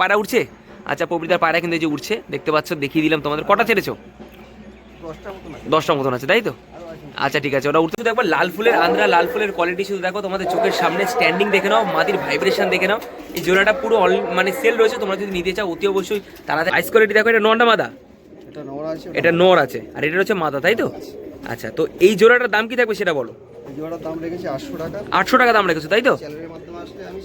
পায়রা উঠছে আচ্ছা পবিতার পায়রা কিন্তু এই যে উঠছে দেখতে পাচ্ছ দেখিয়ে দিলাম তোমাদের। কটা ছেড়েছো? দশটা মতন আছে। তাই তো? আচ্ছা ঠিক আছে ওটা উঠতে একবার। লাল ফুলের আন্ধ্রা লাল ফুলের কোয়ালিটি শুধু দেখো তোমাদের চোখের সামনে স্ট্যান্ডিং দেখে নাও মাটির ভাইব্রেশন দেখে নাও। এই জোড়াটা পুরো অল মানে সেল রয়েছে তোমরা যদি নিতে চাও অতি অবশ্যই তারা আইস কোয়ালিটি দেখো এটা নন্ডা মাদা। এটা নোংরা আছে এটা নর। আছে আর এটা হচ্ছে মাদা তাই তো? আচ্ছা তো এই জোড়াটার দাম কি থাকবে সেটা বলো? আটশো টাকা। দাম রেখেছো তাই তো?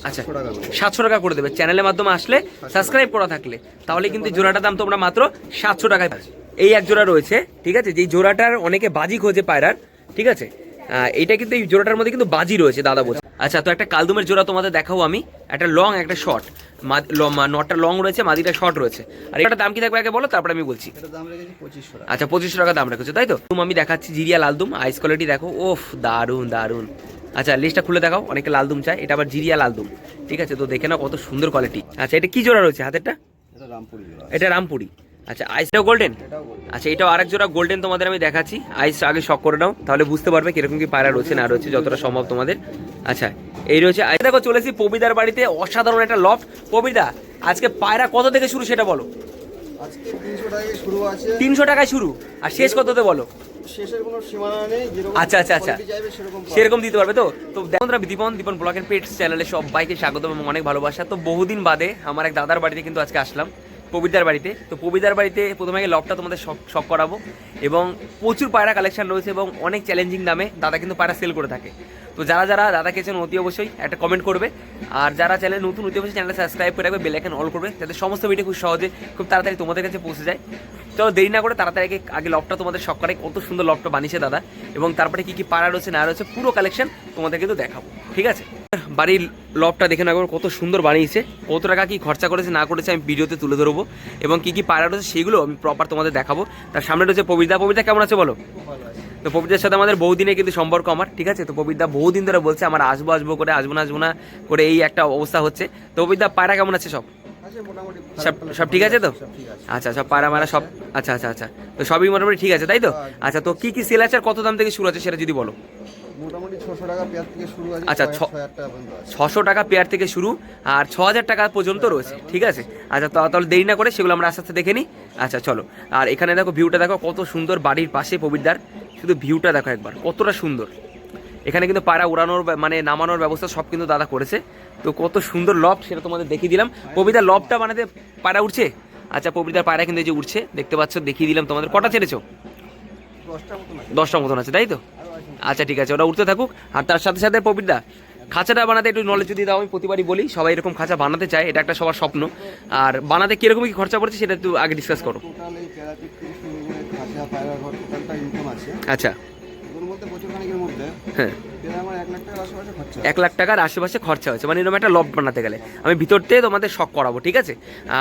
আচ্ছা সাতশো টাকা সাতশো টাকা করে দেবে। চ্যানেলের মাধ্যমে আসলে সাবস্ক্রাইব করা থাকলে। তাহলে কিন্তু জোড়াটার দাম তোমরা মাত্র সাতশো টাকায় পাচ্ছ এই এক জোড়া রয়েছে ঠিক আছে? যেই জোড়াটার অনেকে বাজি খোঁজে পায়রার ঠিক আছে? এইটা কিন্তু এই জোড়াটার মধ্যে কিন্তু বাজি রয়েছে দাদা বলছে। আচ্ছা তো একটা কালদুমের জোড়া তোমাদের দেখাবো আমি। একটা লং একটা শর্ট নটটা লং রয়েছে মাদিটা শর্ট রয়েছে। আর এটার দাম কি থাকবে আগে বলো তারপরে আমি বলছি। আচ্ছা পঁচিশশো টাকা দাম রেখেছো তাই তো? তুমি আমি দেখাচ্ছি জিরিয়া লালদুম আইস কোয়ালিটি দেখো ওফ দারুণ দারুণ আচ্ছা লিস্টটা খুলে দেখাও অনেকে লালদুম চায় এটা আবার জিরিয়া লালদুম ঠিক আছে তো দেখে নাও কত সুন্দর কোয়ালিটি আচ্ছা এটা কি জোড়া রয়েছে হাতেরটা? এটা রামপুরি এটা রামপুরি। আচ্ছা আইসটাও গোল্ডেন আচ্ছা এটাও আরেক জোড়া গোল্ডেন তোমাদের আমি দেখাচ্ছি। আইস আগে শক করে নাও তাহলে বুঝতে পারবে কীরকম কি পায়রা রয়েছে না রয়েছে যতটা সম্ভব তোমাদের। আচ্ছা এই রয়েছে দেখো চলেছি পবিদার বাড়িতে অসাধারণ একটা লফট পবিদা আজকে পায়রা কত থেকে শুরু সেটা বলো? তিনশো টাকায় শুরু আর শেষ কততে বলো? আচ্ছা, আচ্ছা, আচ্ছা। সেরকম দিতে পারবে তো? তো দেখুন দীপন দীপন ব্লগের পেটস চ্যানেলে সবাইকে স্বাগত এবং অনেক ভালোবাসা। তো বহুদিন বাদে আমার এক দাদার বাড়িতে কিন্তু আজকে আসলাম। পবিতার বাড়িতে। তো পবিতার বাড়িতে প্রথমে আগে লবটা তোমাদের শখ সব করাবো। এবং প্রচুর পায়রা কালেকশন রয়েছে এবং অনেক চ্যালেঞ্জিং দামে দাদা কিন্তু পায়রা সেল করে থাকে। তো যারা যারা দাদাকে চেন অতি অবশ্যই একটা কমেন্ট করবে। আর যারা চ্যানেল নতুন, অতি অবশ্যই চ্যানেলটা সাবস্ক্রাইব করে রাখবে বেল আইকন অল করবে, যাতে সমস্ত ভিডিও খুব সহজে, খুব তাড়াতাড়ি তোমাদের কাছে পৌঁছে যায়। চলো দেরি না করে তাড়াতাড়ি আগে লবটা তোমাদের করে, কত সুন্দর লবটা বানিয়েছে দাদা। এবং তারপরে কি কি পাড়া রয়েছে, না রয়েছে, পুরো কালেকশন তোমাদের কিন্তু দেখাবো, ঠিক আছে? বাড়ির লবটা দেখে না কত সুন্দর বানিয়েছে, কত টাকা কি খরচা করেছে, না করেছে আমি ভিডিওতে তুলে ধরবো। এবং কি কি পাড়া রয়েছে, সেগুলো আমি প্রপার তোমাদের দেখাবো। তার সামনে রয়েছে পবিতা পবিতা কেমন আছে বলো? তো পবিতার সাথে আমাদের বহুদিনে কিন্তু সম্পর্ক আমার ঠিক আছে? তো পবিতা বহুদিন ধরে বলছে আমার আসব আসব করে আসব না আসব না করে এই একটা অবস্থা হচ্ছে। তো পবিতা পায়রা কেমন আছে সব? সব সব ঠিক আছে তো? আচ্ছা সব পায়রা মারা সব আচ্ছা আচ্ছা আচ্ছা। তো সবই মোটামুটি ঠিক আছে তাই তো? আচ্ছা তো কি কি সেল আছে আর কত দাম থেকে শুরু আছে সেটা যদি বলো? মোটামুটি ছশো টাকা পেয়ার থেকে শুরু আছে আচ্ছা, ছশো টাকা পেয়ার থেকে শুরু আর ছ হাজার টাকা পর্যন্ত রয়েছে ঠিক আছে? আচ্ছা তো তাহলে দেরি না করে সেগুলো আমরা আস্তে আস্তে দেখে নিই। আচ্ছা চলো। আর এখানে দেখো ভিউটা দেখো কত সুন্দর বাড়ির পাশে পবিরদার শুধু ভিউটা দেখো একবার কতটা সুন্দর। এখানে কিন্তু পায়রা উড়ানোর মানে নামানোর ব্যবস্থা সব কিন্তু দাদা করেছে। তো কত সুন্দর লব সেটা তোমাদের দেখিয়ে দিলাম। পবিতার লবটা বানাতে পায়রা উঠছে আচ্ছা পবিতার পায়রা কিন্তু এই যে উঠছে দেখতে পাচ্ছ দেখিয়ে দিলাম তোমাদের। কটা ছেড়েছো? দশটা মতন আছে। তাই তো? আচ্ছা ঠিক আছে ওটা উঠতে থাকুক। আর তার সাথে সাথে পবিরদা খাঁচাটা বানাতে একটু নলেজ যদি দাও আমি প্রতিবারই বলি সবাই এরকম খাঁচা বানাতে চায় এটা একটা সবার স্বপ্ন। আর বানাতে কীরকম কি খরচা পড়ছে সেটা একটু আগে ডিসকাস করো। আছে। আচ্ছা। ওর মধ্যে বছর খানিকের মধ্যে। হ্যাঁ। এক লাখ টাকার আশেপাশে খরচা হয়েছে। মানে এরকম একটা লব বানাতে গেলে। আমি ভিতর থেকে তোমাদের শখ করাবো ঠিক আছে?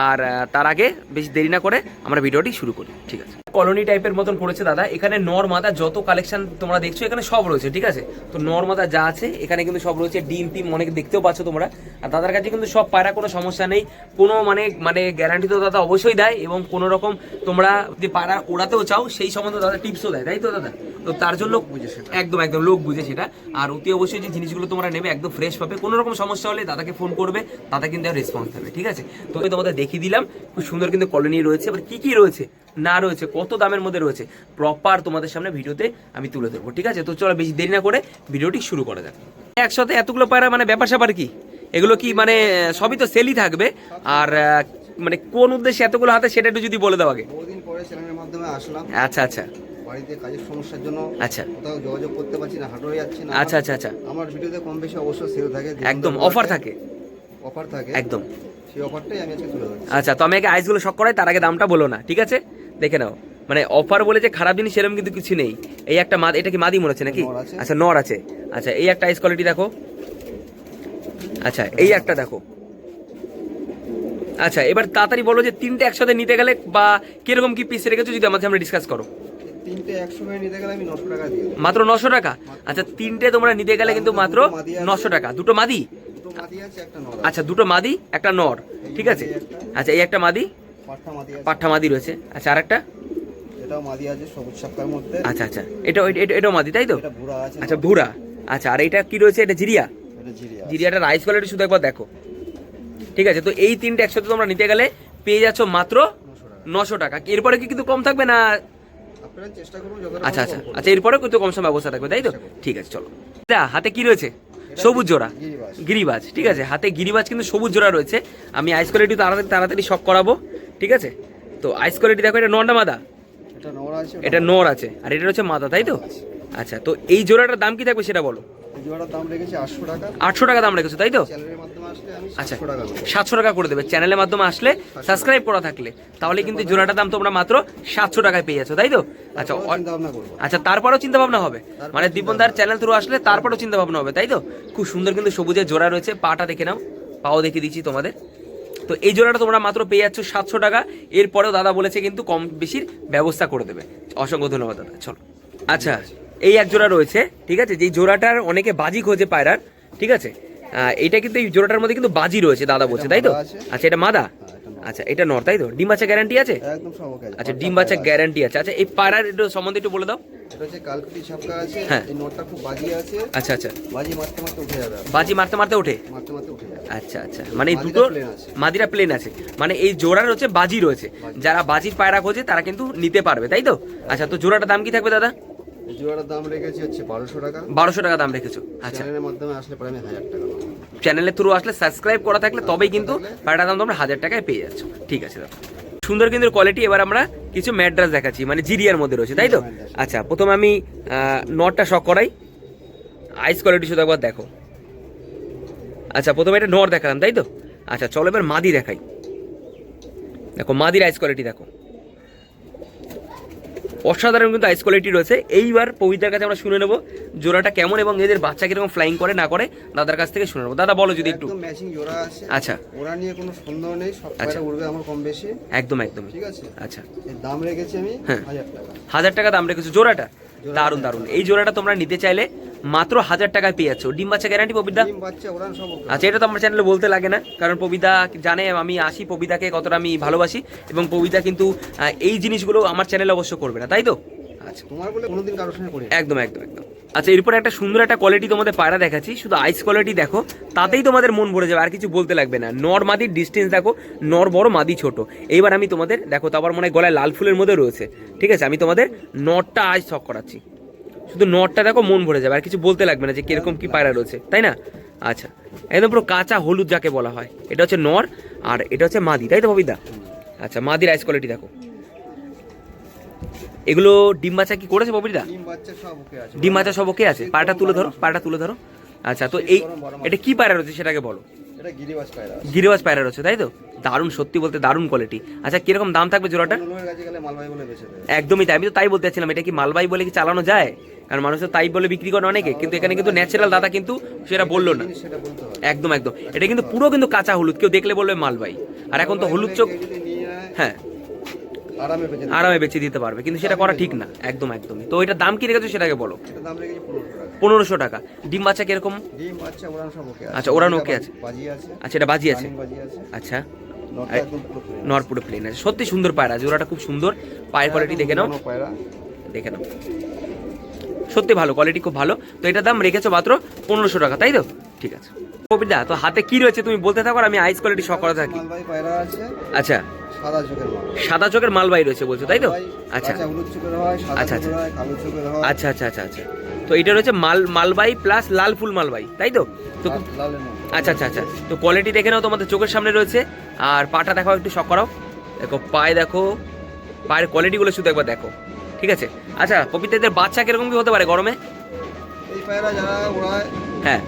আর তার আগে বেশি দেরি না করে আমরা ভিডিওটি শুরু করি ঠিক আছে? কলোনি টাইপের মতন করেছে দাদা। এখানে নর মাদা যত কালেকশন তোমরা দেখছ এখানে সব রয়েছে ঠিক আছে? তো নর মাদা যা আছে এখানে কিন্তু সব রয়েছে। ডিম টিম অনেক দেখতেও পাচ্ছ তোমরা। আর দাদার কাছে কিন্তু সব পায়রা কোনো সমস্যা নেই। কোনো মানে মানে গ্যারান্টি তো দাদা অবশ্যই দেয় এবং কোনো রকম তোমরা যে পায়রা ওড়াতেও চাও সেই সম্বন্ধে দাদা টিপসও দেয় তাই তো দাদা? তো তার জন্য লোক বুঝে সেটা। একদম একদম লোক বুঝে সেটা। আর অতি অবশ্যই যে জিনিসগুলো তোমরা নেবে একদম ফ্রেশ পাবে কোনো রকম সমস্যা হলে দাদাকে ফোন করবে দাদা কিন্তু রেসপন্স দেবে ঠিক আছে? তো আমি তোমাদের দেখিয়ে দিলাম খুব সুন্দর কিন্তু কলোনি রয়েছে এবার কি কি রয়েছে না রয়েছে কত দামের মধ্যে রয়েছে প্রপার তোমাদের সামনে ভিডিওতে আমি তুলে ধরবো ঠিক আছে? তো চলো বেশি দেরি না করে ভিডিওটি শুরু করা যাক। একসাথে এতগুলো পায়রা মানে ব্যাপার স্যাপার কি? এগুলো কি মানে সবই তো সেলই থাকবে আর মানে কোন উদ্দেশ্যে এতগুলো হাতে সেটা একটু যদি বলে দাও আগে। আচ্ছা আচ্ছা। বাড়িতে কাজের সমস্যার জন্য আচ্ছা। কোথাও যোগাযোগ করতে পারছি না হাঁটো যাচ্ছি না। আচ্ছা আচ্ছা আচ্ছা। আমার ভিডিওতে কম বেশি অবশ্যই সেল থাকে। একদম অফার থাকে? অফার থাকে। একদম। সেই অফারটাই আমি আজকে তুলে ধরছি। আচ্ছা তো আমি আগে আইসগুলো শখ করাই তার আগে দামটা বলো না ঠিক আছে? দেখে নাও। মানে অফার বলে যে খারাপ জিনিস সেরকম কিন্তু কিছু নেই। এই একটা মাদ এটা কি মাদি মনে হচ্ছে নাকি? আচ্ছা নর আছে। আচ্ছা এই একটা আইস কোয়ালিটি দেখো। আচ্ছা এই একটা দেখো। আচ্ছা এবার তাড়াতাড়ি বলো যে তিনটে একসাথে নিতে গেলে বা কীরকম কি পিস রেখেছো যদি আমার সামনে ডিসকাস করো। তিনটে একশো করে নিতে গেলে আমি নশো টাকা দিয়ে মাত্র নশো টাকা? আচ্ছা তিনটে তোমরা নিতে গেলে কিন্তু মাত্র নশো টাকা। দুটো মাদি? দুটো মাদি আছে একটা নর আচ্ছা দুটো মাদি একটা নর। ঠিক আছে? আচ্ছা এই একটা মাদি? পাঠা মাদি পাঠা মাদি রয়েছে। আচ্ছা আর একটা এটাও মাদি আছে সবুজ সাপকার মধ্যে। আচ্ছা আচ্ছা। এটা এটা- এটাও মাদি তাই তো? এটা বুড়া আছে আচ্ছা ভুরা। আচ্ছা আর এটা কি রয়েছে? এটা জিরিয়া? এটা জিরিয়া জিরিয়াটার রাইস কোয়ালিটি শুধু একবার দেখো। ঠিক আছে তো এই তিনটে একসাথে তোমরা নিতে গেলে পেয়ে যাচ্ছ মাত্র নশো টাকা। এরপরে কি কিন্তু কম থাকবে না আপনারা চেষ্টা করুন যতটা আচ্ছা আচ্ছা। আচ্ছা এরপরে কিন্তু কম সময় ব্যবস্থা থাকবে তাই তো? ঠিক আছে চলো। দা হাতে কি রয়েছে? সবুজ জোড়া। গিরিবাজ। ঠিক আছে। হাতে গিরিবাজ কিন্তু সবুজ জোড়া রয়েছে। আমি আইস কোয়ালিটি তাড়াতাড়ি তাড়াতাড়ি শক করাবো ঠিক আছে? তো আইস কোয়ালিটি দেখো এটা নন্ডা মাদা। এটা নোংরা আছে আর এটা হচ্ছে মাদা তাই তো? আচ্ছা তো এই জোড়াটার দাম কি থাকবে সেটা বলো? দাম আটশো টাকা। দাম রেখেছো তাই তো? আচ্ছা সাতশো টাকা দেবো। সাতশো টাকা করে দেবে। চ্যানেলের মাধ্যমে আসলে সাবস্ক্রাইব করা থাকলে তাহলে কিন্তু জোড়াটার দাম তোমরা মাত্র সাতশো টাকায় পেয়ে যাচ্ছ তাই তো? আচ্ছা আচ্ছা তারপরেও চিন্তা ভাবনা হবে মানে দীপনদার চ্যানেল থ্রু আসলে তারপরেও চিন্তা ভাবনা হবে তাই তো? খুব সুন্দর কিন্তু সবুজের জোড়া রয়েছে পাটা দেখে নাও পাও দেখে দিচ্ছি তোমাদের। তো এই জোড়াটা তোমরা মাত্র পেয়ে যাচ্ছ সাতশো টাকা এরপরেও দাদা বলেছে কিন্তু কম বেশির ব্যবস্থা করে দেবে। অসংখ্য ধন্যবাদ দাদা চলো। আচ্ছা এই এক জোড়া রয়েছে ঠিক আছে? যেই জোড়াটার অনেকে বাজি খোঁজে পায়রার ঠিক আছে? এইটা কিন্তু এই জোড়াটার মধ্যে কিন্তু বাজি রয়েছে দাদা বলছে তাই তো? আচ্ছা এটা মাদা? এটা। আচ্ছা এটা নর তাই তো? ডিম বাচ্চা গ্যারান্টি আছে? একদম আছে। আচ্ছা ডিম বাচ্চা গ্যারান্টি আছে। আচ্ছা এই পায়রার একটু সম্বন্ধে একটু বলে দাও। এটা হচ্ছে কালকুটি ছাপকা আছে। হ্যাঁ। এই নোটটা খুব বাজি আছে। আচ্ছা আচ্ছা। বাজি মারতে মারতে উঠে যাবে বাজি মারতে মারতে ওঠে? মারতে মারতে উঠে যাবে। আচ্ছা আচ্ছা। মানে এই দুটো মাদিরা প্লেন আছে। মানে এই জোড়ার হচ্ছে বাজি রয়েছে। যারা বাজির পায়রা খোঁজে তারা কিন্তু নিতে পারবে তাই তো? আচ্ছা তো জোড়াটার দাম কি থাকবে দাদা? এই জোড়ার দাম রেখেছি হচ্ছে বারোশো টাকা। বারোশো টাকা দাম রেখেছো? আচ্ছা। চ্যানেলের মাধ্যমে আসলে পরে আমি হাজার টাকা চ্যানেলের থ্রু আসলে সাবস্ক্রাইব করা থাকলে তবেই কিন্তু পায়রাটার দাম তোমরা হাজার টাকায় পেয়ে যাচ্ছ। ঠিক আছে দাদা। সুন্দর কিন্তু কোয়ালিটি এবার আমরা কিছু ম্যাড্রাস দেখাচ্ছি মানে জিরিয়ার মধ্যে রয়েছে তাই তো? আচ্ছা প্রথমে আমি নটটা শক করাই। আইস কোয়ালিটি শুধু একবার দেখো। আচ্ছা প্রথমে এটা নর দেখালাম তাই তো? আচ্ছা চলো এবার মাদি দেখাই। দেখো মাদির আইস কোয়ালিটি দেখো। অসাধারণ কিন্তু আইস কোয়ালিটি রয়েছে। এইবার পবিতার কাছে আমরা শুনে নেব জোড়াটা কেমন এবং এদের বাচ্চা কীরকম ফ্লাইং করে না করে দাদার কাছ থেকে শুনে নেব। দাদা বলো যদি একটু। ম্যাচিং জোড়া আছে। আচ্ছা। ওরা নিয়ে কোনো সন্দেহ নেই সব আচ্ছা। উড়বে আমার কম বেশি। একদম একদম। ঠিক আছে? আচ্ছা। দাম রেখেছি আমি হ্যাঁ। হাজার টাকা। হাজার টাকা দাম রেখেছো। জোড়াটা? দারুণ দারুণ এই জোড়াটা তোমরা নিতে চাইলে মাত্র হাজার টাকায় পেয়ে যাচ্ছ। ডিম বাচ্চা গ্যারান্টি ওকে। আচ্ছা এটা তো আমার চ্যানেলে বলতে লাগে না কারণ পবিতা জানে আমি আসি পবিতাকে কতটা আমি ভালোবাসি এবং পবিতা কিন্তু এই জিনিসগুলো আমার চ্যানেলে অবশ্য করবে না তাই তো? আচ্ছা। তোমার বলে কোনোদিন কারোর সঙ্গে করি একদম একদম একদম। আচ্ছা এরপরে একটা সুন্দর একটা কোয়ালিটি তোমাদের পায়রা দেখাচ্ছি শুধু আইস কোয়ালিটি দেখো তাতেই তোমাদের মন ভরে যাবে আর কিছু বলতে লাগবে না। নর মাদির ডিস্টেন্স দেখো নর বড় মাদি ছোট। এইবার আমি তোমাদের দেখো তো আবার মনে হয় গলায় লাল ফুলের মধ্যে রয়েছে। ঠিক আছে আমি তোমাদের নরটা আজ শখ করাচ্ছি। শুধু নটটা দেখো মন ভরে যাবে আর কিছু বলতে লাগবে না যে কীরকম কি পায়রা রয়েছে তাই না? আচ্ছা একদম পুরো কাঁচা হলুদ যাকে বলা হয় এটা হচ্ছে নর আর এটা হচ্ছে মাদি তাই তো ববিদা আচ্ছা মাদির আইস কোয়ালিটি দেখো। এগুলো ডিম বাচ্চা কি করেছে ববিদা ডিম বাচ্চা সব ওকে আছে। পাটা তুলে ধরো পাটা তুলে ধরো। আচ্ছা তো এই এটা কি পায়রা রয়েছে সেটাকে বলো? গিরিবাস পায়রা আছে। গিরিবাজ পায়রা রয়েছে তাই তো? দারুণ সত্যি বলতে দারুণ কোয়ালিটি আচ্ছা কীরকম দাম থাকবে জোড়াটা? একদমই তাই আমি তো তাই বলতে চাচ্ছিলাম এটা কি মালবাই বলে কি চালানো যায়? কারণ মানুষ তো তাই বলে বিক্রি করে অনেকে কিন্তু এখানে কিন্তু ন্যাচারাল দাদা কিন্তু সেটা বলল না। একদম একদম। এটা কিন্তু পুরো কিন্তু কাঁচা হলুদ কেউ দেখলে বলবে মালবাই আর এখন তো হলুদ চোখ হ্যাঁ। আরামে বেঁচে দিতে পারবে। কিন্তু সেটা করা ঠিক না। একদম একদমই তো এটার দাম কি রেখেছো সেটাকে বলো। এটা পনেরোশো টাকা। ডিম বাচ্চা কীরকম? ডিম ওরান ওকে আছে। আচ্ছা, ওড়ান ওকে আছে। আচ্ছা এটা বাজি আছে। আচ্ছা। একদম। নরপুরে প্লেন আছে। সত্যি সুন্দর পায়রা আছে জোড়াটা খুব সুন্দর। পায়ের কোয়ালিটি দেখে নাও। দেখে নাও। সত্যি ভালো কোয়ালিটি খুব ভালো। তো এটার দাম রেখেছো মাত্র পনেরোশো টাকা তাই তো? ঠিক আছে। কবিতা তো হাতে কি রয়েছে তুমি বলতে থাকো আমি আইস কোয়ালিটি শখ করা থাকি। আচ্ছা। সাদা চোখের মাল সাদা মালবাই রয়েছে বলছো তাই তো? আচ্ছা। আচ্ছা, হয় আচ্ছা আচ্ছা আচ্ছা আচ্ছা। তো এটা রয়েছে মাল মালবাই প্লাস লাল ফুল মালবাই তাই তো? তো। আচ্ছা আচ্ছা আচ্ছা। তো কোয়ালিটি দেখে নাও তোমাদের চোখের সামনে রয়েছে। আর পাটা দেখাও একটু শখ করাও। দেখো পায়ে দেখো পায়ের কোয়ালিটিগুলো শুধু একবার দেখো। ঠিক আছে? আচ্ছা পবিত্রদের বাচ্চা কীরকম কি হতে পারে গরমে? এই পায়রা যারা ওড়ায় হ্যাঁ।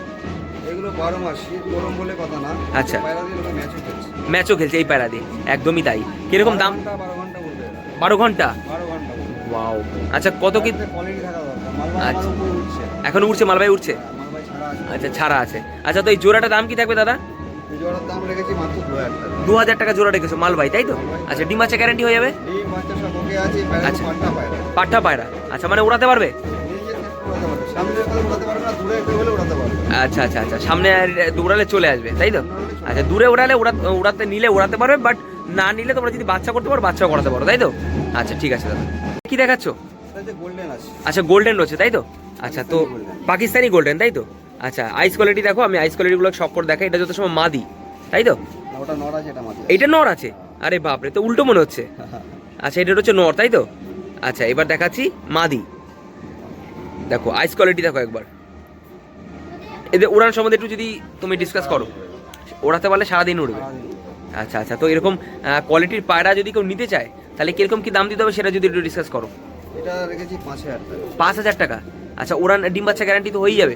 এগুলো বারো মাস শীত গরম বলে কথা না। আচ্ছা। পায়রা দিয়ে লোকে ম্যাচও খেলছে। ম্যাচও খেলছে এই পায়রা দিয়ে। একদমই তাই। কীরকম দাম? বারো ঘণ্টা, ঘণ্টা বারো ঘণ্টা? বারো ঘণ্টা ওয়াও। আচ্ছা কত কি কোয়ালিটি থাকা দরকার। মালবাই আচ্ছা। উঠছে। এখন উঠছে? মালবাই উঠছে? হ্যাঁ, মালবাই ছাড়া আছে। আচ্ছা ছাড়া আছে। আচ্ছা তো এই জোড়াটা দাম কি থাকবে দাদা? জোড়ার দাম রেখেছি মাত্র দু হাজার টাকা। জোড়া রেখেছো মালবাই তাই তো? আচ্ছা ডিম গ্যারান্টি হয়ে যাবে? আছে আচ্ছা। পায়রা। পাঠা পায়রা। আচ্ছা মানে উড়াতে পারবে? আচ্ছা আচ্ছা আচ্ছা সামনে আর চলে আসবে তাই তো? আচ্ছা দূরে উড়ালে উড়া- উড়াতে নিলে উড়াতে পারবে বাট না নিলে তোমরা যদি বাচ্চা করতে পারো বাচ্চাও করাতে পারো তাই তো? আচ্ছা ঠিক আছে দাদা। কি দেখাচ্ছ? এটা গোল্ডেন আছে। আচ্ছা গোল্ডেন রয়েছে তাই তো? আচ্ছা তো পাকিস্তানি গোল্ডেন তাই তো? আচ্ছা আইস কোয়ালিটি দেখো আমি আইস কোয়ালিটিগুলো সব করে দেখাই। এটা যত সময় মাদি তাই তো? ওটা নর আছে এটা মাঝে এইটা নর আছে? আরে বাপরে তো উল্টো মনে হচ্ছে। আচ্ছা এটা হচ্ছে নর তাই তো? আচ্ছা এবার দেখাচ্ছি মাদি। দেখো আইস কোয়ালিটি দেখো একবার। এদের উড়ান সম্বন্ধে একটু যদি তুমি ডিসকাস করো। ওড়াতে পারলে সারাদিন উড়বে। আচ্ছা আচ্ছা তো এরকম কোয়ালিটির পায়রা যদি কেউ নিতে চায় তাহলে কীরকম কি দাম দিতে হবে সেটা যদি একটু ডিসকাস করো। এটা রেখেছি পাঁচ হাজার টাকা। পাঁচ হাজার টাকা? আচ্ছা উড়ান ডিম বাচ্চা গ্যারান্টি তো হয়েই যাবে?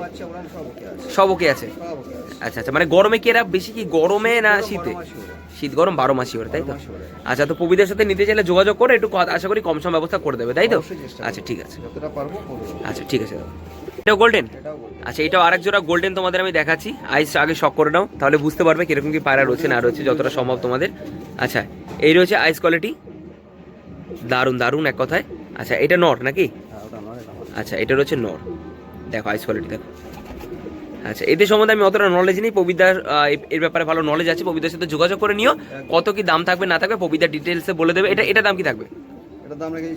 সব ওকে আছে। আচ্ছা আচ্ছা মানে গরমে কি এরা বেশি কি গরমে না শীতে। শীত গরম বারো মাসই ওর তাই তো। আচ্ছা তো পবিদের সাথে নিতে চাইলে যোগাযোগ করে একটু আশা করি কম সম ব্যবস্থা করে দেবে তাই তো? আচ্ছা ঠিক আছে। আচ্ছা ঠিক আছে। এটাও গোল্ডেন আচ্ছা এটাও আরেক জোড়া গোল্ডেন তোমাদের আমি দেখাচ্ছি। আইস আগে শক করে নাও তাহলে বুঝতে পারবে কীরকম কি পায়রা রয়েছে না রয়েছে যতটা সম্ভব তোমাদের। আচ্ছা এই রয়েছে আইস কোয়ালিটি দারুণ দারুণ এক কথায়। আচ্ছা এটা নট নাকি? আচ্ছা এটা রয়েছে নর। দেখো আইস কোয়ালিটি দেখো। আচ্ছা এদের সম্বন্ধে আমি অতটা নলেজ নেই। পবিদার এর ব্যাপারে ভালো নলেজ আছে। পবিদার সাথে যোগাযোগ করে নিও। কত কি দাম থাকবে না থাকবে পবিদার ডিটেলসে বলে দেবে। এটা এটা দাম কি থাকবে? এটার দাম রেখেছি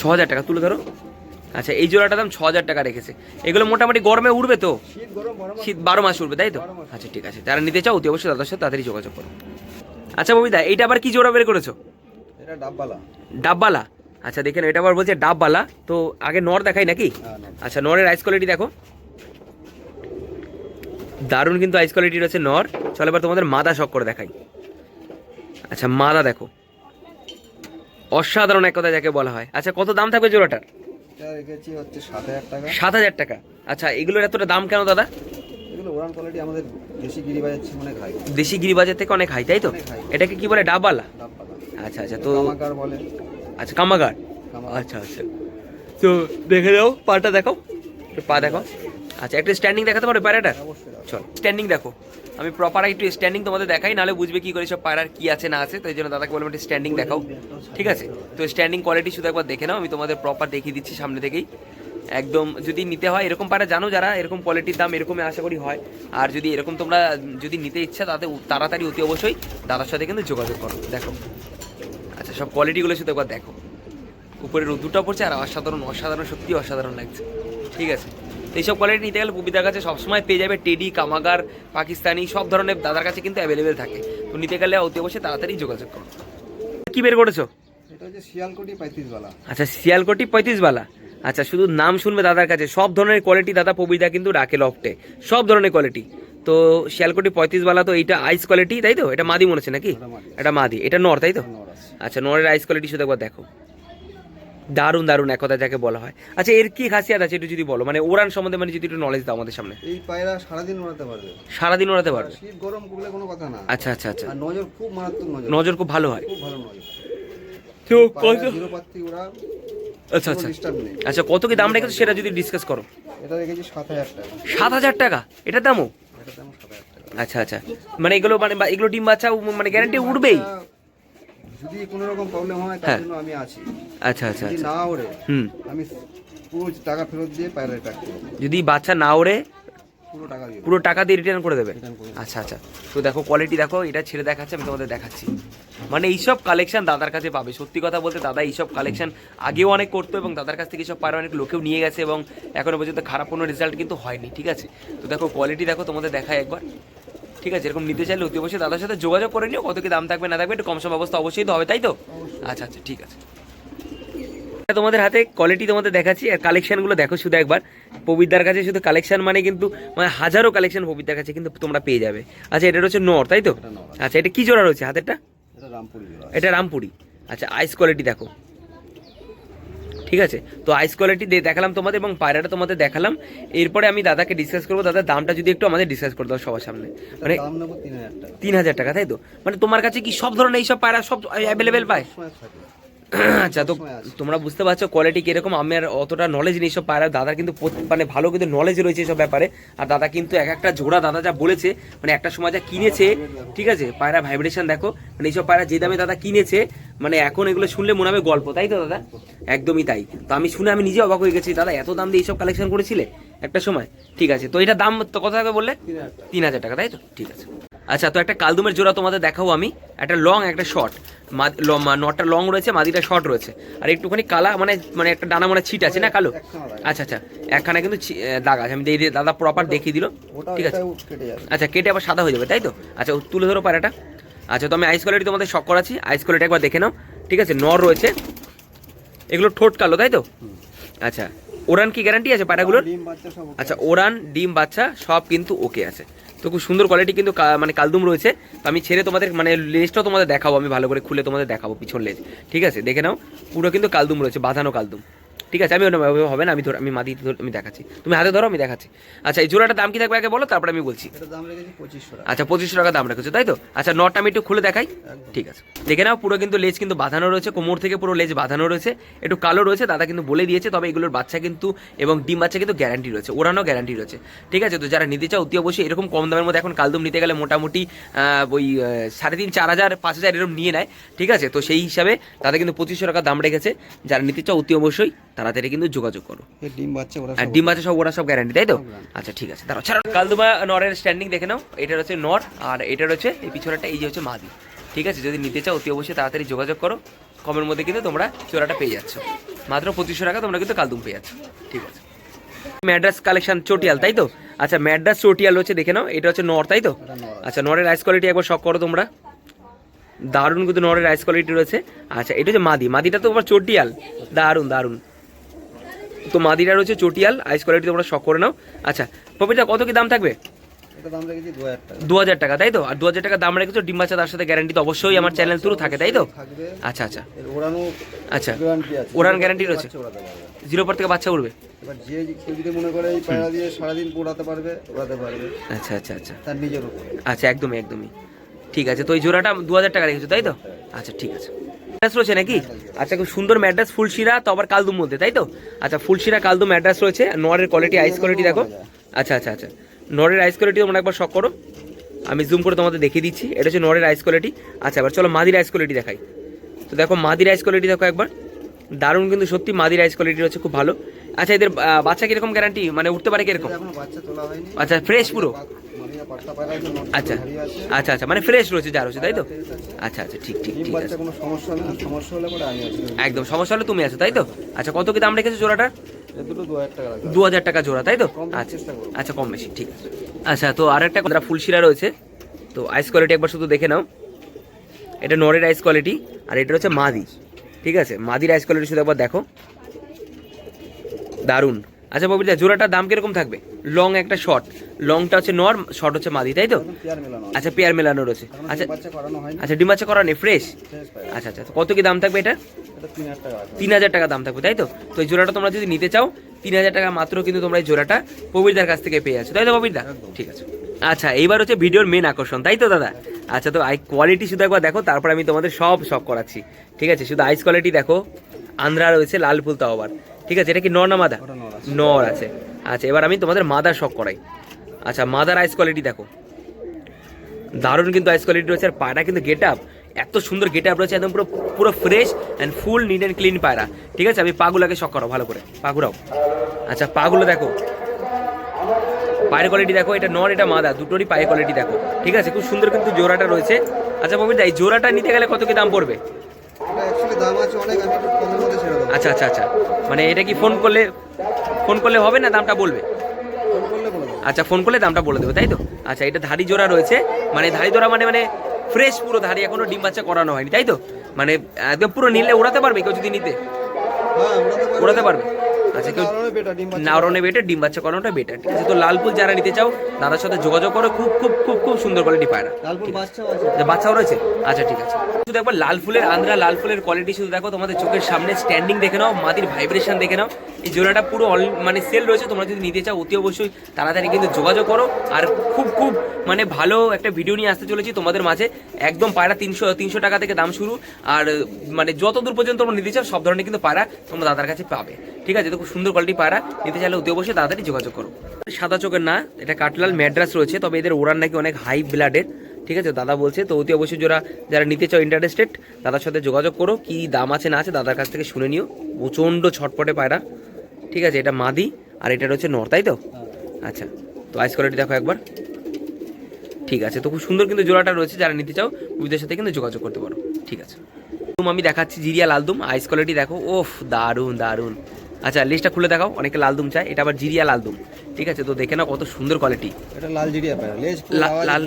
ছ হাজার টাকা। তুলে ধরো। আচ্ছা এই জোড়াটার দাম ছ হাজার টাকা রেখেছে। এগুলো মোটামুটি গরমে উঠবে তো? শীত গরম বড় শীত বারো মাস উঠবে তাই তো? আচ্ছা ঠিক আছে। যারা নিতে চাও অতি অবশ্যই তাদের সাথে তাড়াতাড়ি যোগাযোগ করো। আচ্ছা পবিদা এইটা আবার কি জোড়া বের করেছ? এটা ডাববালা। ডাববালা। আচ্ছা দেখেন এটা আবার বলছে ডাববালা। তো আগে নর দেখাই নাকি? হ্যাঁ আচ্ছা নরের আইস কোয়ালিটি দেখো। দারুণ কিন্তু আইস কোয়ালিটি রয়েছে নর। চলো এবার তোমাদের মাদা শখ করে দেখাই। আচ্ছা মাদা দেখো। অসাধারণ এক কথা যাকে বলা হয়। আচ্ছা কত দাম থাকবে জোড়াটার? সাত হাজার টাকা। আচ্ছা এগুলোর এতটা দাম কেন দাদা? দেশি গিরিবাজার থেকে অনেক হাই তাই তো? এটাকে কি বলে ডাববালা? ডাববালা। আচ্ছা আচ্ছা তো বলে। আচ্ছা কামাগার। আচ্ছা আচ্ছা। তো দেখে দাও পাটা দেখো পা দেখো আচ্ছা একটা স্ট্যান্ডিং দেখাতে পারো পায়রাটা? চল স্ট্যান্ডিং দেখো। আমি প্রপার একটু স্ট্যান্ডিং তোমাদের দেখাই নাহলে বুঝবে কি করে সব পায়রার কি আছে না আছে তো এই জন্য দাদাকে বললাম একটু স্ট্যান্ডিং দেখাও। ঠিক আছে? তো স্ট্যান্ডিং কোয়ালিটি শুধু একবার দেখে নাও আমি তোমাদের প্রপার দেখিয়ে দিচ্ছি সামনে থেকেই। একদম যদি নিতে হয় এরকম পায়রা জানো যারা এরকম কোয়ালিটির দাম এরকমই আশা করি হয়। আর যদি এরকম তোমরা যদি নিতে ইচ্ছা তাতে তাড়াতাড়ি অতি অবশ্যই দাদার সাথে কিন্তু যোগাযোগ করো। দেখো। আচ্ছা সব কোয়ালিটিগুলো শুধু একবার দেখো। উপরে রোদ্দুরটা পড়ছে আর অসাধারণ অসাধারণ সত্যি অসাধারণ লাগছে। ঠিক আছে? এইসব কোয়ালিটি নিতে গেলে কবিতার কাছে সবসময় পেয়ে যাবে টেডি কামাগার পাকিস্তানি সব ধরনের দাদার কাছে কিন্তু অ্যাভেলেবেল থাকে। তো নিতে গেলে অতি অবশ্যই তাড়াতাড়ি যোগাযোগ করো। কি বের করেছ? আচ্ছা শিয়ালকোটি পঁয়ত্রিশ বালা আচ্ছা শুধু নাম শুনবে দাদার কাছে। সব ধরনের কোয়ালিটি দাদা পবিতা কিন্তু রাখে লফটে সব ধরনের কোয়ালিটি তো শিয়ালকোটি পঁয়ত্রিশ বালা তো এইটা আইস কোয়ালিটি তাই তো? এটা মাদি মনে হচ্ছে নাকি? এটা মাদি। এটা নর তাই তো? আচ্ছা নরের আইস কোয়ালিটি শুধু একবার দেখো। দারুণ দারুণ এক কথা যাকে বলা হয়। আচ্ছা এর কি খাসিয়াত আছে একটু যদি বলো? মানে ওরান সম্বন্ধে মানে যদি একটু নলেজ দাও আমাদের সামনে। এই পায়রা সারাদিন ওড়াতে পারবে। সারাদিন ওড়াতে পারবে। শীত গরম করলে কোনো কথা না। আচ্ছা আচ্ছা আচ্ছা। নজর খুব মারাত্মক নজর। নজর খুব ভালো হয়। খুব ভালো নজর। তো কত ওরা আচ্ছা আচ্ছা। আচ্ছা কত কি দাম রেখেছো সেটা যদি ডিসকাস করো। এটা রেখেছি সাত হাজার টাকা। সাত হাজার টাকা? এটার দামও? আচ্ছা আচ্ছা। মানে এগুলো মানে এগুলো ডিম বাচ্চা মানে গ্যারান্টি উঠবেই? যদি কোনো রকম প্রবলেম হয় তার হ্যাঁ। জন্য আমি আছি। আচ্ছা আচ্ছা আচ্ছা। না ওড়ে হুম। আমি পুরো টাকা ফেরত দিয়ে পায়রা প্যাক যদি বাচ্চা না ওড়ে পুরো টাকা দিয়ে পুরো টাকা দিয়ে রিটার্ন করে দেবে। আচ্ছা আচ্ছা। তো দেখো কোয়ালিটি দেখো এটা ছেড়ে দেখাচ্ছে আমি তোমাদের দেখাচ্ছি। মানে এইসব কালেকশন দাদার কাছে পাবে। সত্যি কথা বলতে দাদা এইসব কালেকশন আগেও অনেক করতো এবং দাদার কাছ থেকে এইসব পায়রা অনেক লোকেও নিয়ে গেছে এবং এখনও পর্যন্ত খারাপ কোনো রেজাল্ট কিন্তু হয়নি ঠিক আছে? তো দেখো কোয়ালিটি দেখো তোমাদের দেখায় একবার। ঠিক আছে এরকম নিতে চাইলে অতি অবশ্যই দাদার সাথে যোগাযোগ করে নিও কত কি দাম থাকবে না থাকবে একটু কম সম অবস্থা অবশ্যই তো হবে তাই তো? আচ্ছা আচ্ছা ঠিক আছে। তোমাদের হাতে কোয়ালিটি তোমাদের দেখাচ্ছি আর কালেকশনগুলো দেখো শুধু একবার। পবিদ্যার কাছে শুধু কালেকশন মানে কিন্তু মানে হাজারো কালেকশন পবিদ্যার কাছে কিন্তু তোমরা পেয়ে যাবে। আচ্ছা এটা হচ্ছে নর তাই তো? আচ্ছা এটা কি জোড়া রয়েছে হাতেরটা? এটা রামপুরি। আচ্ছা আইস কোয়ালিটি দেখো। ঠিক আছে? তো আইস কোয়ালিটি দেখালাম তোমাদের এবং পায়রাটা তোমাদের দেখালাম। এরপরে আমি দাদাকে ডিসকাস করব। দাদা দামটা যদি একটু আমাদের ডিসকাস করে দাও সবার সামনে। মানে তিন হাজার টাকা। তাই তো? মানে তোমার কাছে কি সব ধরনের এইসব পায়রা সব অ্যাভেলেবেল পায়? আচ্ছা তো তোমরা বুঝতে পারছ কোয়ালিটি কীরকম আমার অতটা নলেজ নেই সব পায়রা দাদা কিন্তু মানে ভালো কিন্তু নলেজ রয়েছে এসব ব্যাপারে। আর দাদা কিন্তু এক একটা জোড়া দাদা যা বলেছে মানে একটা সময় যা কিনেছে ঠিক আছে? পায়রা ভাইব্রেশন দেখো মানে এইসব পায়রা যে দামে দাদা কিনেছে মানে এখন এগুলো শুনলে মনে হবে গল্প তাই তো দাদা? একদমই তাই। তো আমি শুনে আমি নিজে অবাক হয়ে গেছি দাদা এত দাম দিয়ে এইসব কালেকশন করেছিলে একটা সময়? ঠিক আছে তো এটা দাম কত টাকা বললে? তিন হাজার টাকা তাই তো? ঠিক আছে। আচ্ছা তো একটা কালদুমের জোড়া তোমাদের দেখাবো আমি। একটা লং একটা শর্ট নটটা লং রয়েছে মাদিটা শর্ট রয়েছে। আর একটুখানি কালা মানে মানে একটা ডানা মানে ছিট আছে না কালো? আচ্ছা আচ্ছা। একখানা কিন্তু দাগ আছে। আমি দিয়ে দাদা প্রপার দেখিয়ে দিল। ঠিক আছে। আচ্ছা কেটে আবার সাদা হয়ে যাবে তাই তো? আচ্ছা তুলে ধরো পায়রাটা। আচ্ছা তো আমি আইস কোয়ালিটি তোমাদের শখ করাচ্ছি। আইস কোয়ালিটি একবার দেখে নাও। ঠিক আছে নর রয়েছে। এগুলো ঠোঁট কালো তাই তো? আচ্ছা ওরান কি গ্যারান্টি আছে পায়রাগুলোর? আচ্ছা ওরান ডিম বাচ্চা সব কিন্তু ওকে আছে। তো খুব সুন্দর কোয়ালিটি কিন্তু মানে কালদুম রয়েছে। তো আমি ছেড়ে তোমাদের মানে লেজটাও তোমাদের দেখাবো, আমি ভালো করে খুলে তোমাদের দেখাবো পিছন লেজ ঠিক আছে? দেখে নাও, পুরো কিন্তু কালদুম রয়েছে, বাঁধানো কালদুম। ঠিক আছে আমি হবে না আমি ধর আমি মাদি ধর আমি দেখাচ্ছি। তুমি হাতে ধরো আমি দেখাচ্ছি। আচ্ছা এই জোড়াটা দাম কি থাকবে আগে বলো তারপরে আমি বলছি। এটা দাম রেখেছি পঁচিশশো টাকা। আচ্ছা পঁচিশশো টাকা দাম রেখেছো তাই তো? আচ্ছা নটটা আমি একটু খুলে দেখাই। ঠিক আছে। দেখে নাও পুরো কিন্তু লেজ কিন্তু বাঁধানো রয়েছে কোমর থেকে পুরো লেজ বাঁধানো রয়েছে একটু কালো রয়েছে দাদা কিন্তু বলে দিয়েছে তবে এগুলোর বাচ্চা কিন্তু এবং ডিম বাচ্চা কিন্তু গ্যারান্টি রয়েছে ওরানো গ্যারান্টি রয়েছে। ঠিক আছে তো যারা নিতে চাও অতি অবশ্যই এরকম কম দামের মধ্যে এখন কালদম নিতে গেলে মোটামুটি ওই সাড়ে তিন চার হাজার পাঁচ হাজার এরকম নিয়ে নেয়। ঠিক আছে তো সেই হিসাবে তাদের কিন্তু পঁচিশশো টাকা দাম রেখেছে। যারা নিতে চাও অতি অবশ্যই তাড়াতাড়ি কিন্তু যোগাযোগ করো। ডিম বাচ্চা ওরা আর সব ডিম বাচ্চা সব ওরা সব গ্যারান্টি তাই তো? আচ্ছা ঠিক আছে দাঁড়াও ছাড়ো। কালদুমা নরের স্ট্যান্ডিং দেখে নাও এটা হচ্ছে নর আর এটা হচ্ছে এই পিছনেরটা এই যে হচ্ছে মাদি। ঠিক আছে যদি নিতে চাও অতি অবশ্যই তাড়াতাড়ি যোগাযোগ করো। কমের মধ্যে কিন্তু তোমরা চোরাটা পেয়ে যাচ্ছ। মাত্র পঁচিশশো টাকা তোমরা কিন্তু কালদুম পেয়ে যাচ্ছ। ঠিক আছে। ম্যাড্রাস কালেকশন চটিয়াল তাই তো? আচ্ছা ম্যাড্রাস চটিয়াল হচ্ছে দেখে নাও এটা হচ্ছে নর তাই তো। আচ্ছা নরের রাইস কোয়ালিটি একবার শখ করো তোমরা। দারুণ কিন্তু নরের রাইস কোয়ালিটি রয়েছে। আচ্ছা এটা হচ্ছে মাদি মাদিটা তো আবার চটিয়াল। দারুণ দারুণ। তো মাদিরা রয়েছে চটিয়াল আইস কোয়ালিটি তোমরা শখ করে নাও। আচ্ছা পপিটা কত কি দাম থাকবে? দু হাজার টাকা। তাই তো? আর দু হাজার টাকা দাম রেখেছো ডিম বাচ্চা তার সাথে গ্যারান্টি তো অবশ্যই আমার চ্যানেল থ্রু থাকে তাই তো? আচ্ছা আচ্ছা। এর ওড়ানো আচ্ছা গ্যারান্টি ওড়ান guarantee রয়েছে? জিরো পর থেকে বাচ্চা উঠবে এবার যে যদি মনে করে এই পায়রা দিয়ে সারাদিন পোড়াতে পারবে ওড়াতে পারবে। আচ্ছা আচ্ছা আচ্ছা। তার নিজের উপর। আচ্ছা একদমই একদমই। ঠিক আছে তো এই জোড়াটা দু হাজার টাকা রেখেছো তাই তো? আচ্ছা ঠিক আছে। ম্যাড্রাস রয়েছে নাকি? আচ্ছা খুব সুন্দর ম্যাড্রাস, ফুলশিরা, তো আবার কালদুম বলতে তাই তো? আচ্ছা ফুলশিরা কালদুম ম্যাড্রাস রয়েছে। নরের কোয়ালিটি আইস কোয়ালিটি দেখো। আচ্ছা আচ্ছা আচ্ছা। নরের আইস কোয়ালিটি তোমরা একবার শখ করো। আমি জুম করে তোমাদের দেখিয়ে দিচ্ছি। এটা হচ্ছে নরের আইস কোয়ালিটি আচ্ছা এবার চলো মাদির আইস কোয়ালিটি দেখাই। তো দেখো, মাদির আইস কোয়ালিটি দেখো একবার। দারুণ কিন্তু সত্যি মাদির আইস কোয়ালিটি রয়েছে, খুব ভালো। আচ্ছা এদের বাচ্চা কীরকম গ্যারান্টি মানে উঠতে পারে কীরকম? আচ্ছা ফ্রেশ পুরো? আচ্ছা আচ্ছা আচ্ছা মানে ফ্রেশ রয়েছে যা রয়েছে তাই তো? আচ্ছা আচ্ছা ঠিক ঠিক ঠিক আছে। কোনো সমস্যা হলে সমস্যা হলে পরে আমি আছি একদম সমস্যা হলে তুমি আছো তাই তো? আচ্ছা কত কি দাম রেখেছো জোড়াটা দু হাজার টাকা জোড়া তাই তো? আচ্ছা আচ্ছা কম বেশি ঠিক আছে। আচ্ছা তো আর একটা ফুলশিরা রয়েছে তো আইস কোয়ালিটি একবার শুধু দেখে নাও। এটা নরের আইস কোয়ালিটি আর এটা হচ্ছে মাদি ঠিক আছে? মাদির আইস কোয়ালিটি শুধু একবার দেখো। দারুণ। আচ্ছা ববিতা জোড়াটার দাম কীরকম থাকবে? লং একটা শর্ট লংটা হচ্ছে নর শর্ট হচ্ছে মাদি তাই তো? আচ্ছা পেয়ার মেলানো রয়েছে। আচ্ছা করানো আচ্ছা ডিম বাচ্চা করা নেই ফ্রেশ আচ্ছা আচ্ছা তো কত কি দাম থাকবে এটা? তিন হাজার টাকা দাম থাকবে তাই তো? তো এই জোড়াটা তোমরা যদি নিতে চাও তিন হাজার টাকা মাত্র কিন্তু তোমরা এই জোড়াটা প্রবীরদার কাছ থেকে পেয়ে যাচ্ছ তাই তো একদম। ঠিক আছে। আচ্ছা এইবার হচ্ছে ভিডিওর মেন আকর্ষণ তাই তো দাদা? আচ্ছা তো আই কোয়ালিটি শুধু একবার দেখো তারপর আমি তোমাদের সব সব করাচ্ছি। ঠিক আছে শুধু আইস কোয়ালিটি দেখো। আন্ধ্রা রয়েছে লাল ফুল তাও আবার ঠিক আছে এটা কি নর না মাদা? নর আছে। আচ্ছা এবার আমি তোমাদের মাদার শখ করাই। আচ্ছা মাদার আইস কোয়ালিটি দেখো। দারুণ কিন্তু আইস কোয়ালিটি রয়েছে আর পায়রা কিন্তু গেট আপ এত সুন্দর গেট আপ রয়েছে একদম পুরো পুরো fresh and full neat and clean পায়রা। ঠিক আছে আমি পাগুলাকে শখ করো ভালো করে। পাগুরাও আচ্ছা পাগুলো দেখো। পায়ের কোয়ালিটি দেখো এটা নন এটা মাদা দুটোরই পায়ের কোয়ালিটি দেখো। ঠিক আছে খুব সুন্দর কিন্তু জোড়াটা রয়েছে। আচ্ছা ববিদা এই জোড়াটা নিতে গেলে কত কি দাম পড়বে? আচ্ছা আচ্ছা আচ্ছা। মানে এটা কি ফোন করলে ফোন করলে হবে না দামটা বলবে? আচ্ছা ফোন করলে দামটা বলে দেবো তাই তো? আচ্ছা এটা ধাড়ি জোড়া রয়েছে। মানে ধাড়ি জোড়া মানে মানে ফ্রেশ পুরো ধাড়ি এখনও ডিম বাচ্চা করানো হয়নি তাই তো? মানে একদম পুরো নিলে ওড়াতে পারবে কেউ যদি নিতে? উড়াতে ওড়াতে পারবে? আচ্ছা কেউ বেটার ডিম নাওরনে বেটার ডিম বাচ্চা করানোটা বেটার। ঠিক আছে তো লালপুল যারা নিতে চাও দাদার সাথে যোগাযোগ করো খুব খুব খুব খুব সুন্দর কোয়ালিটি পায়রা। লালপুর বাচ্চাও রয়েছে? আচ্ছা ঠিক আছে। শুধু একবার লাল ফুলের আন্ধ্রা লাল ফুলের কোয়ালিটি শুধু দেখো তোমাদের চোখের সামনে স্ট্যান্ডিং দেখে নাও মাটির ভাইব্রেশন দেখে নাও। এই জোড়াটা পুরো অল মানে সেল রয়েছে তোমরা যদি নিতে চাও অতি অবশ্যই তাড়াতাড়ি কিন্তু যোগাযোগ করো। আর খুব খুব মানে ভালো একটা ভিডিও নিয়ে আসতে চলেছি তোমাদের মাঝে। একদম পায়রা তিনশো তিনশো টাকা থেকে দাম শুরু। আর মানে যত দূর পর্যন্ত তোমরা নিতে চাও সব ধরনের কিন্তু পায়রা তোমরা দাদার কাছে পাবে। ঠিক আছে তো খুব সুন্দর কোয়ালিটি পায়রা নিতে চাইলে অতি অবশ্যই তাড়াতাড়ি যোগাযোগ করো। সাদা চোখের না, এটা কাটলাল ম্যাড্রাস রয়েছে, তবে এদের ওড়ান নাকি অনেক হাই ব্লাডের ঠিক আছে, দাদা বলছে, তো অতি অবশ্যই যারা যারা নিতে চাও ইন্টারেস্টেড দাদার সাথে যোগাযোগ করো, কি দাম আছে না আছে দাদার কাছ থেকে শুনে নিও। প্রচণ্ড ছটপটে পায়রা। ঠিক আছে, এটা মাদি, আর এটা রয়েছে নর, তাই তো? আচ্ছা তো আইস কোয়ালিটি দেখো একবার। ঠিক আছে, তো খুব সুন্দর কিন্তু জোড়াটা রয়েছে, যারা নিতে চাও উইদের সাথে কিন্তু যোগাযোগ করতে পারো। ঠিক আছে। আমি দেখাচ্ছি জিরিয়া লালদুম আইস কোয়ালিটি দেখো, ওফ দারুণ দারুণ আচ্ছা লিস্টটা খুলে দেখাও অনেকে লালদুম চায় এটা আবার জিরিয়া লালদুম ঠিক আছে তো দেখে নাও কত সুন্দর কোয়ালিটি এটা লাল জিরিয়া পায় লেজ লাল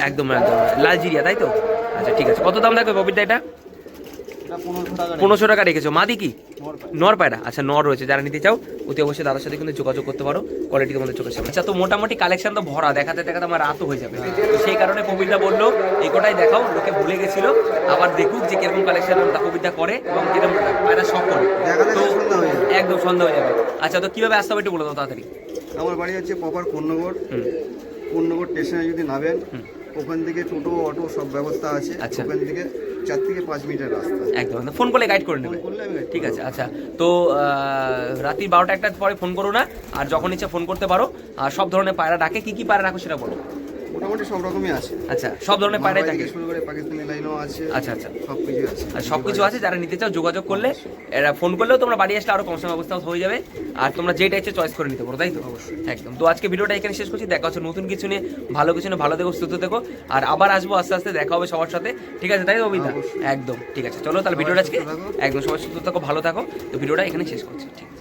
একদম একদম। লাল জিরিয়া তাই তো? আচ্ছা ঠিক আছে। কত দাম দেখো এটা এটা? পনেরোশো টাকা রেখেছো। মাদি কি? নর পায়রা। আচ্ছা নর রয়েছে। যারা নিতে চাও অতি অবশ্যই দাদার সাথে কিন্তু যোগাযোগ করতে পারো। কোয়ালিটি তোমাদের চোখের সামনে। আচ্ছা তো মোটামুটি কালেকশন তো ভরা। দেখাতে দেখাতে আমার রাতও হয়ে যাবে। তো সেই কারণে কবিতা বলল এই কটাই দেখাও লোকে ভুলে গেছিল। আবার দেখুক যে কীরকম কালেকশন কবিতা করে এবং কীরকম পায়রা সব করে। তো হয়ে। একদম সন্ধ্যা হয়ে যাবে। আচ্ছা তো কীভাবে আসতে হবে একটু বলে দাও তাড়াতাড়ি। আমার বাড়ি হচ্ছে প্রপার কোন্নগর। হুম। কোন্নগর স্টেশনে যদি নামেন ওখান থেকে টোটো অটো সব ব্যবস্থা আছে। আচ্ছা। ওখান থেকে চার থেকে পাঁচ মিনিটের রাস্তা। একদম ফোন করলে গাইড করে নেবে। ঠিক আছে আচ্ছা। তো আহ, রাত্রি বারোটা একটার পরে ফোন করো না আর যখন ইচ্ছা ফোন করতে পারো আর সব ধরনের পায়রা ডাকে কি কি পায়রা রাখো সেটা বলো। মোটামুটি সব রকমই আছে। আচ্ছা সব ধরনের পায়রাই থাকে? শুরু করে পাকিস্তানি লাইনও আছে আচ্ছা আচ্ছা। সব কিছু আছে। আর সব কিছু আছে যারা নিতে চাও যোগাযোগ করলে এরা ফোন করলেও তোমরা বাড়ি আসলে আরও কম সময় অবস্থা হয়ে যাবে। আর তোমরা যেটা ইচ্ছে চয়েস করে নিতে পারো তাই তো? অবশ্যই। একদম। তো আজকে ভিডিওটা এখানে শেষ করছি। দেখা হচ্ছে নতুন কিছু নিয়ে। ভালো কিছু নিয়ে ভালো দেখো সুস্থ দেখো আর আবার আসব আস্তে আস্তে দেখা হবে সবার সাথে। ঠিক আছে তাই তো অবিতা একদম ঠিক আছে। চলো তাহলে ভিডিওটা আজকে একদম সবাই সুস্থ থাকো ভালো থাকো। তো ভিডিওটা এখানে শেষ করছি ঠিক আছে।